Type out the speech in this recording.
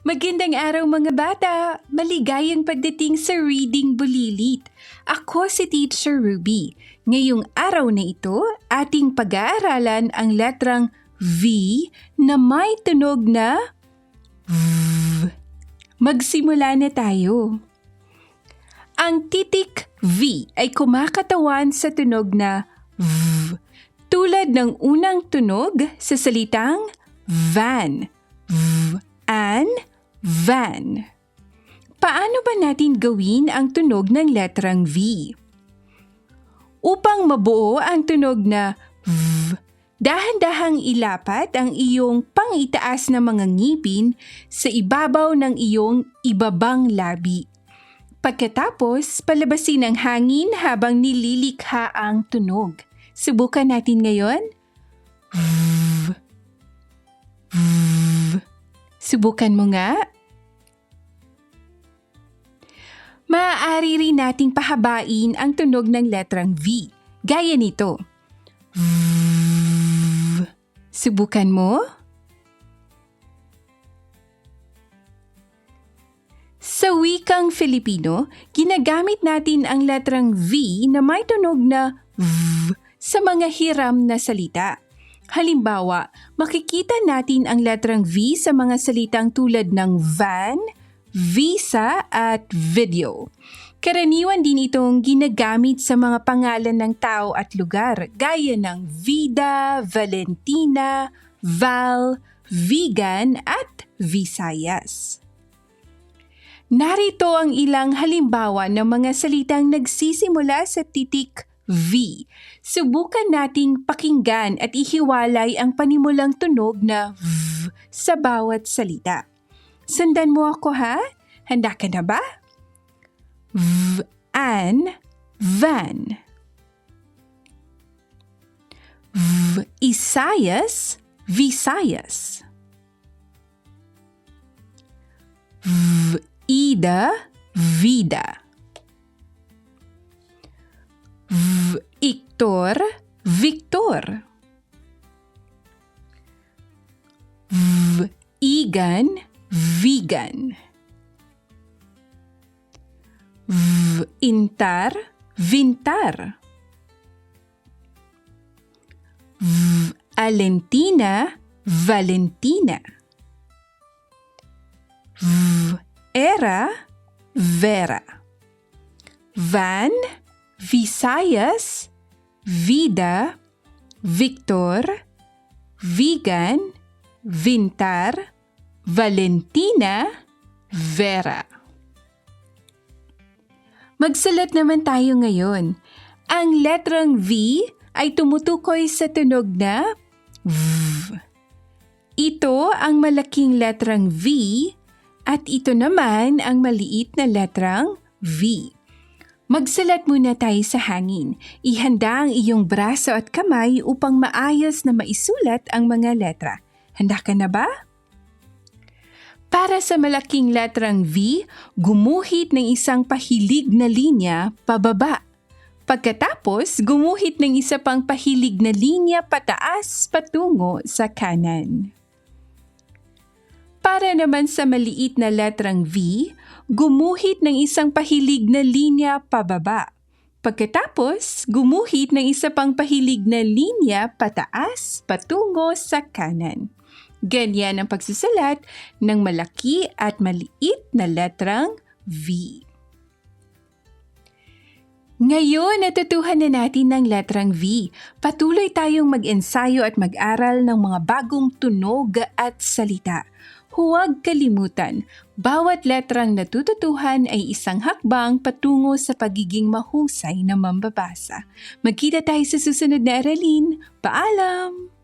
Magandang araw mga bata! Maligayang pagdating sa Reading Bulilit. Ako si Teacher Ruby. Ngayong araw na ito, ating pag-aaralan ang letrang V na may tunog na V. Magsimula na tayo. Ang titik V ay kumakatawan sa tunog na V. Tulad ng unang tunog sa salitang van. V, an, van. Paano ba natin gawin ang tunog ng letrang V? Upang mabuo ang tunog na V, dahan-dahang ilapat ang iyong pangitaas na mga ngipin sa ibabaw ng iyong ibabang labi. Pagkatapos, palabasin ang hangin habang nililikha ang tunog. Subukan natin ngayon. V. Subukan mo nga. Maaari rin nating pahabain ang tunog ng letrang V. Gaya nito. V. Subukan mo. Sa wikang Filipino, ginagamit natin ang letrang V na may tunog na V sa mga hiram na salita. Halimbawa, makikita natin ang letrang V sa mga salitang tulad ng van, visa at video. Karaniwan din itong ginagamit sa mga pangalan ng tao at lugar gaya ng Vida, Valentina, Val, Vegan at Visayas. Narito ang ilang halimbawa ng mga salitang nagsisimula sa titik V. Subukan nating pakinggan at ihiwalay ang panimulang tunog na V sa bawat salita. Sundan mo ako ha? Handa ka na ba? V, an, van. V, Isayas, Visayas. V, Ida, Vida. Iktor, Victor. V, Vegan. V, Intar, Vintar. V, Alentina, Valentina. V, Era, Vera. Van, Visayas, Vida, Victor, Vegan, Vintar, Valentina, Vera. Magsulat naman tayo ngayon. Ang letrang V ay tumutukoy sa tunog na V. Ito ang malaking letrang V at ito naman ang maliit na letrang V. Magsalat muna tayo sa hangin. Ihanda ang iyong braso at kamay upang maayos na maisulat ang mga letra. Handa ka na ba? Para sa malaking letrang V, gumuhit ng isang pahilig na linya pababa. Pagkatapos, gumuhit ng isa pang pahilig na linya pataas patungo sa kanan. Para naman sa maliit na letrang V, gumuhit ng isang pahilig na linya pababa. Pagkatapos, gumuhit ng isa pang pahilig na linya pataas patungo sa kanan. Ganyan ang pagsusulat ng malaki at maliit na letrang V. Ngayon, natutuhan na natin ng letrang V. Patuloy tayong mag-ensayo at mag-aral ng mga bagong tunog at salita. Huwag kalimutan, bawat letrang natututuhan ay isang hakbang patungo sa pagiging mahusay na mambabasa. Magkita tayo sa susunod na aralin. Paalam!